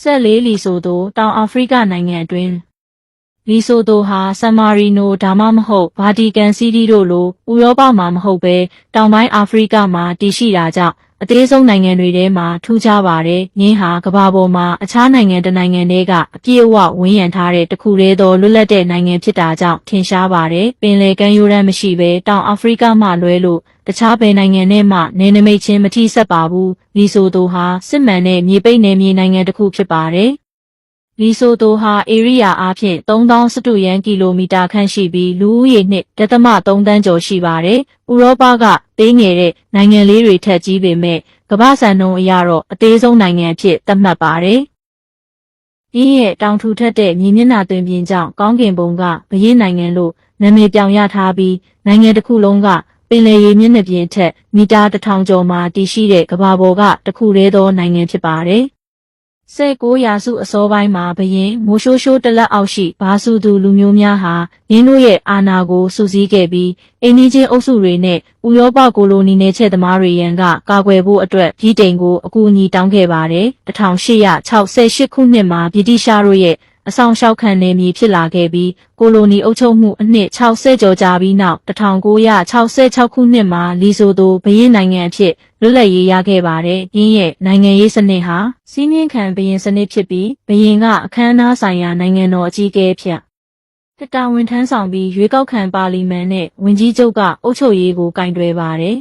ဆက်လေးလီဆိုသိုတောင်အာဖရိကနိုင်ငံအတွင်း လီဆိုသိုဟာဆန်မာရီနိုဒါမှမဟုတ်ဗာတီကန်စီးတီးတို့လိုဥရောပမှာမဟုတ်ပဲတောင်ပိုင်းအာဖရိကမှာတည်ရှိတာကြောင့်အသေးဆုံးနိုင်ငံတွေထဲမှာထူးခြားပါတယ်။ငင်းဟာကမ္ဘာပေါ်မှာအခြားနိုင်ငံတစ်နိုင်ငံတည်းကအပြည့်အဝဝန်းရံထားတဲ့တစ်ခုတည်းသောလွတ်လပ်တဲ့နိုင်ငံဖြစ်တာကြောင့်ထင်ရှားပါတယ်။ပင်လယ်ကမ်းရိုးတန်းမရှိဘဲတောင်အာဖရိကမှလွဲလို့တခြားဘယ်နိုင်ငံနဲ့မှနယ်နိမိတ်ချင်းမထိစပ်ပါဘူး။လီဆိုတိုဟာစစ်မှန်တဲ့မြေပိတ်နယ်မြေနိုင်ငံတစ်ခုဖြစ်ပါတယ်။ လီဆိုတိုဟာဧရိယာအားဖြင့်3000စတုရန်ကီလိုမီတာခန့်ရှိပြီးလူဦးရေနှင့်ဒသမ3တန်းကျော်ရှိပါတယ်။ဥရောပကသေးငယ်တဲ့နိုင်ငံလေးတွေထက်ကြီးပေမဲ့ကမ္ဘာစံနှုန်းအရတော့အသေးဆုံးနိုင်ငံအဖြစ်သတ်မှတ်ပါတယ်။ဒီရဲ့တောင်ထူထက်တဲ့မြေမျက်နှာသွင်ပြင်ကြောင့်ကောင်းကင်ဘုံကဗရေးနိုင်ငံလို့နာမည်ပြောင်ရထားပြီးနိုင်ငံတစ်ခုလုံးကပင်လယ်ရေမျက်နှာပြင်ထက်မီတာ1000ကျော်မှာတည်ရှိတဲ့ကမ္ဘာပေါ်ကတစ်ခုတည်းသောနိုင်ငံဖြစ်ပါတယ်။ 19ရာစုအစောပိုင်းမှာဘရင်မိုးရှိုးရှိုးတလက်အောက်ရှိဘာစုသူလူမျိုးများဟာရင်းတို့ရဲ့အာဏာကိုစုစည်းခဲ့ပြီးအိန္ဒိချင်းအုပ်စုတွေနဲ့ဥရောပကိုလိုနီနယ်ချဲ့သမားတွေရန်ကကာကွယ်ဖို့အတွက်ဗြိတိန်ကိုအကူအညီတောင်းခဲ့ပါတယ်1868ခုနှစ်မှာဗြိတိရှားတို့ရဲ့ အဆောင်ရှောက်ခံနေမည်ဖြစ်လာခဲ့ပြီးကိုလိုနီအုပ်ချုပ်မှုအနှစ်60ကျော်ကြာပြီးနောက်1966ခုနှစ်မှာလီဆိုတိုဘရင်နိုင်ငံအဖြစ်လွတ်လပ်ရေးရခဲ့ပါတယ်။ရင်းရဲ့နိုင်ငံရေးစနစ်ဟာစီးမြင့်ခံဘရင်စနစ်ဖြစ်ပြီးဘရင်ကအခမ်းအနားဆိုင်ရာနိုင်ငံတော်အကြီးအကဲဖြစ်တတာဝန်ထမ်းဆောင်ပြီးရွေးကောက်ခံပါလီမန်နဲ့ဝင်ကြီးချုပ်ကအုပ်ချုပ်ရေးကိုကင်တွယ်ပါတယ်